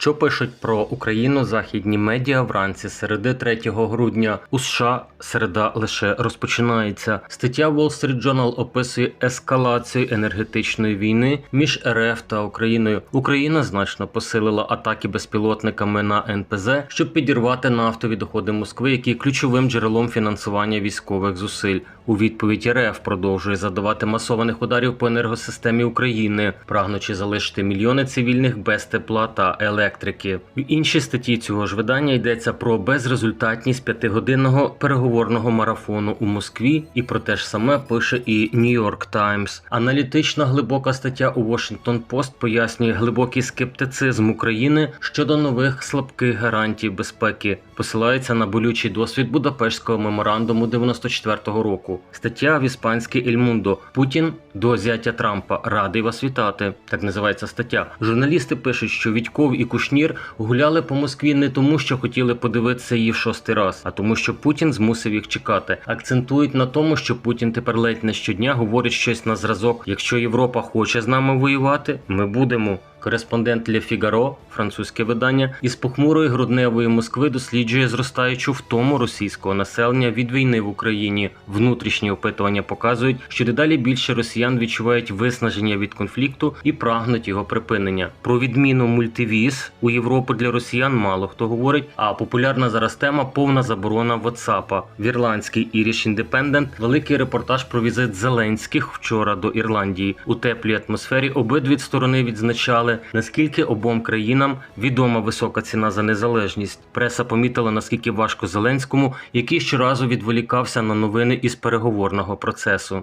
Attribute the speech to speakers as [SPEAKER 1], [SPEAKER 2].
[SPEAKER 1] Що пишуть про Україну західні медіа вранці середи 3 грудня у США середа лише розпочинається. Стаття Wall Street Journal описує ескалацію енергетичної війни між РФ та Україною. Україна значно посилила атаки безпілотниками на НПЗ, щоб підірвати нафтові доходи Москви, які ключовим джерелом фінансування військових зусиль. У відповідь РФ продовжує задавати масованих ударів по енергосистемі України, прагнучи залишити мільйони цивільних без тепла та електрики. В іншій статті цього ж видання йдеться про безрезультатність п'ятигодинного переговорного марафону у Москві, і про те ж саме пише і New York Times. Аналітична глибока стаття у Washington Post пояснює глибокий скептицизм України щодо нових слабких гарантій безпеки, посилається на болючий досвід Будапештського меморандуму 94-го року. Стаття в іспанській Mundo Путін до зятя Трампа радий вас вітати. Так називається стаття. Журналісти пишуть, що Відьков і Кушнір гуляли по Москві не тому, що хотіли подивитися її в шостий раз, а тому, що Путін змусив їх чекати. Акцентують на тому, що Путін тепер ледь не щодня говорить щось на зразок. Якщо Європа хоче з нами воювати, ми будемо. Кореспондент Ле Фігаро, французьке видання, із похмурої грудневої Москви досліджує зростаючу втому російського населення від війни в Україні. Внутрішні опитування показують, що дедалі більше росіян відчувають виснаження від конфлікту і прагнуть його припинення. Про відміну мультивіз у Європу для росіян мало хто говорить. А популярна зараз тема повна заборона WhatsApp. В ірландський Irish Independent великий репортаж про візит Зеленських вчора до Ірландії. У теплій атмосфері обидві сторони відзначали, наскільки обом країнам відома висока ціна за незалежність. Преса помітила наскільки важко Зеленському, який щоразу відволікався на новини із переговорного процесу.